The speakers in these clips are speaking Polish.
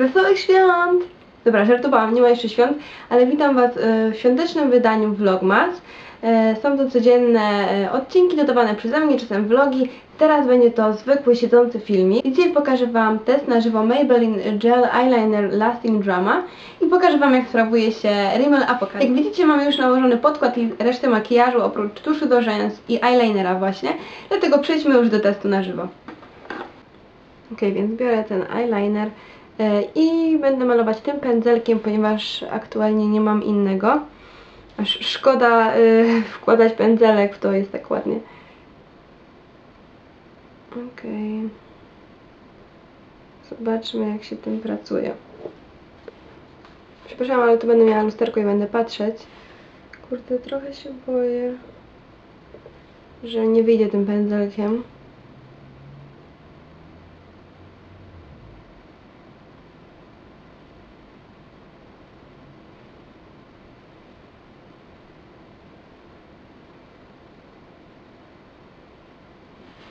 Wesołych świąt! Dobra, żartowałam, nie ma jeszcze świąt, ale witam Was e, w świątecznym wydaniu Vlogmas. E, Są to codzienne e, odcinki dodawane przeze mnie, czasem vlogi. Teraz będzie to zwykły, siedzący filmik. Dzisiaj pokażę Wam test na żywo Maybelline Gel Eyeliner Lasting Drama i pokażę Wam jak sprawuje się Rimmel Apocalypse. Jak widzicie mam już nałożony podkład i resztę makijażu oprócz tuszu do rzęs i eyelinera właśnie, dlatego przejdźmy już do testu na żywo. Ok, więc biorę ten eyeliner i będę malować tym pędzelkiem, ponieważ aktualnie nie mam innego. Aż szkoda e, wkładać pędzelek w to, jest tak ładnie. Ok. Zobaczmy jak się tym pracuje. Przepraszam, ale tu będę miała lusterko i będę patrzeć. Kurde, trochę się boję, że nie wyjdzie tym pędzelkiem.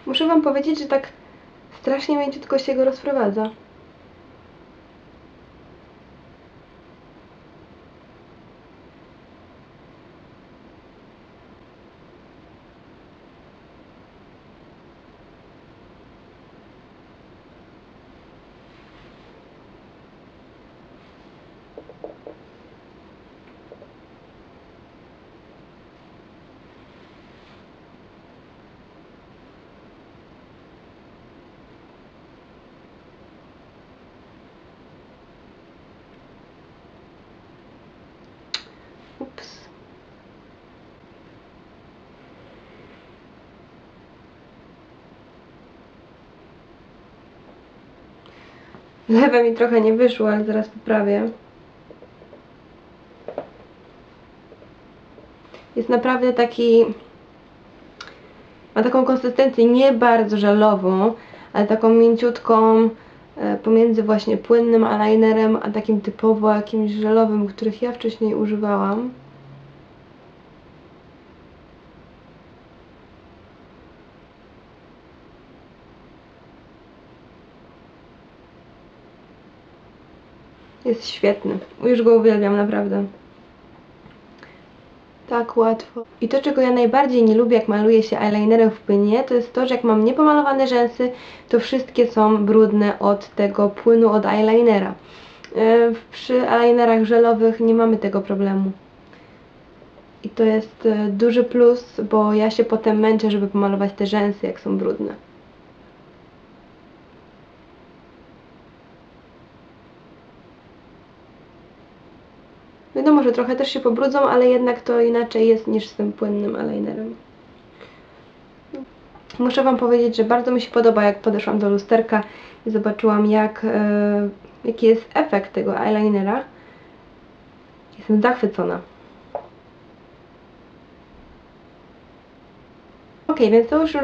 Muszę wam powiedzieć, że tak strasznie mięciutko się go rozprowadza. Lewe mi trochę nie wyszło, ale zaraz poprawię. Jest naprawdę taki... Ma taką konsystencję nie bardzo żelową, ale taką mięciutką e, pomiędzy właśnie płynnym eyelinerem, a takim typowo jakimś żelowym, których ja wcześniej używałam. Jest świetny. Już go uwielbiam, naprawdę. Tak łatwo. I to, czego ja najbardziej nie lubię, jak maluję się eyelinerem w płynie, to jest to, że jak mam niepomalowane rzęsy, to wszystkie są brudne od tego płynu od eyelinera. Yy, Przy eyelinerach żelowych nie mamy tego problemu. I to jest e, duży plus, bo ja się potem męczę, żeby pomalować te rzęsy, jak są brudne. Wiadomo, że trochę też się pobrudzą, ale jednak to inaczej jest niż z tym płynnym eyelinerem. Muszę Wam powiedzieć, że bardzo mi się podoba, jak podeszłam do lusterka i zobaczyłam, jak, e, jaki jest efekt tego eyelinera. Jestem zachwycona. Ok, więc to już...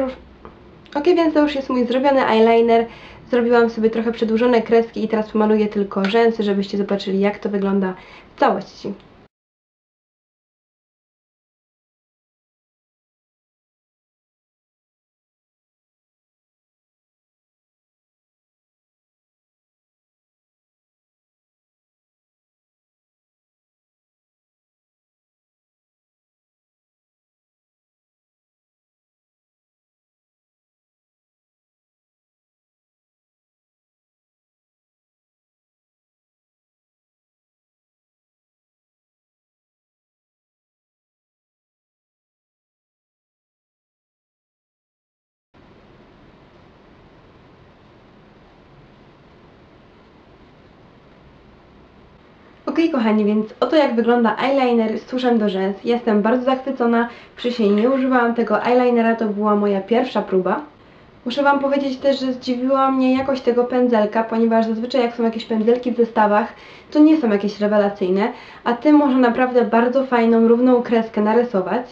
Ok, więc to już jest mój zrobiony eyeliner. Zrobiłam sobie trochę przedłużone kreski i teraz pomaluję tylko rzęsy, żebyście zobaczyli jak to wygląda w całości. Ok, kochani, więc oto jak wygląda eyeliner z tuszem do rzęs. Jestem bardzo zachwycona. Wcześniej nie używałam tego eyelinera, to była moja pierwsza próba. Muszę Wam powiedzieć też, że zdziwiła mnie jakość tego pędzelka, ponieważ zazwyczaj jak są jakieś pędzelki w zestawach, to nie są jakieś rewelacyjne, a tym można naprawdę bardzo fajną, równą kreskę narysować.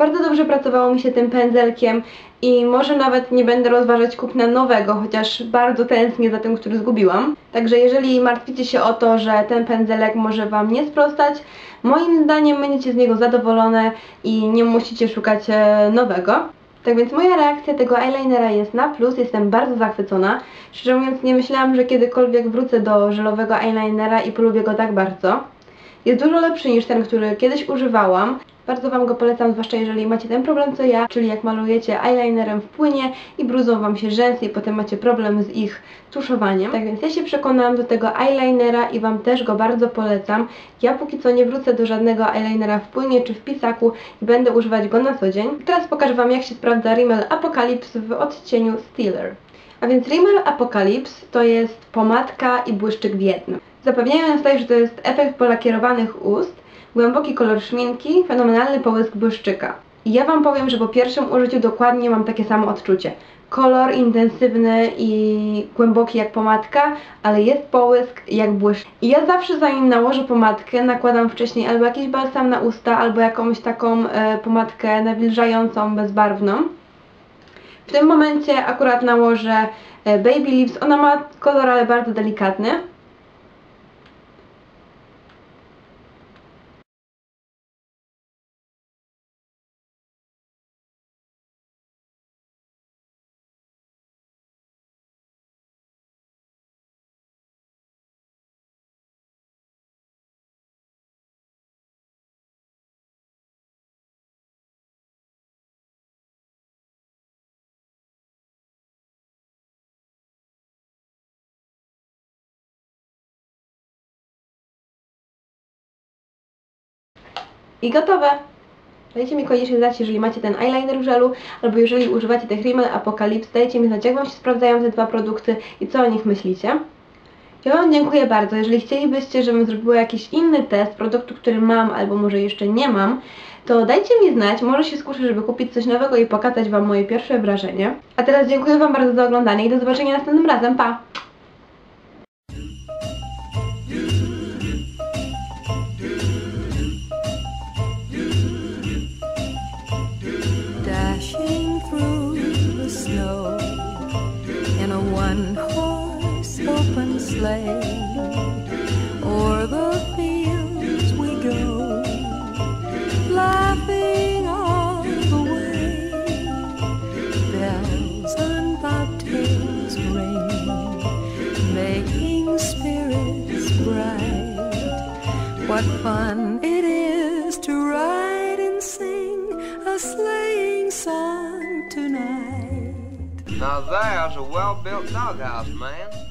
Bardzo dobrze pracowało mi się tym pędzelkiem i może nawet nie będę rozważać kupna nowego, chociaż bardzo tęsknię za tym, który zgubiłam. Także jeżeli martwicie się o to, że ten pędzelek może Wam nie sprostać, moim zdaniem będziecie z niego zadowolone i nie musicie szukać e, nowego. Tak więc moja reakcja tego eyelinera jest na plus, jestem bardzo zachwycona. Szczerze mówiąc nie myślałam, że kiedykolwiek wrócę do żelowego eyelinera i polubię go tak bardzo. Jest dużo lepszy niż ten, który kiedyś używałam. Bardzo Wam go polecam, zwłaszcza jeżeli macie ten problem co ja, czyli jak malujecie eyelinerem w płynie i brudzą Wam się rzęsy i potem macie problem z ich tuszowaniem. Tak więc ja się przekonałam do tego eyelinera i Wam też go bardzo polecam. Ja póki co nie wrócę do żadnego eyelinera w płynie czy w pisaku i będę używać go na co dzień. Teraz pokażę Wam jak się sprawdza Rimmel Apocalypse w odcieniu Steeler. A więc Rimmel Apocalypse to jest pomadka i błyszczyk w jednym. Zapewniają nas tutaj, że to jest efekt polakierowanych ust, głęboki kolor szminki, fenomenalny połysk błyszczyka. I ja Wam powiem, że po pierwszym użyciu dokładnie mam takie samo odczucie. Kolor intensywny i głęboki jak pomadka, ale jest połysk jak błyszczyk. I ja zawsze zanim nałożę pomadkę, nakładam wcześniej albo jakiś balsam na usta, albo jakąś taką e, pomadkę nawilżającą, bezbarwną. W tym momencie akurat nałożę e, Baby Lips. Ona ma kolor, ale bardzo delikatny. I gotowe! Dajcie mi koniecznie znać, jeżeli macie ten eyeliner w żelu, albo jeżeli używacie tych Rimmel Apocalypse, dajcie mi znać, jak Wam się sprawdzają te dwa produkty i co o nich myślicie. Ja Wam dziękuję bardzo. Jeżeli chcielibyście, żebym zrobiła jakiś inny test produktu, który mam, albo może jeszcze nie mam, to dajcie mi znać, może się skuszę, żeby kupić coś nowego i pokazać Wam moje pierwsze wrażenie. A teraz dziękuję Wam bardzo za oglądanie i do zobaczenia następnym razem. Pa! What fun it is to ride and sing a sleighing song tonight. Now there's a well-built doghouse, man.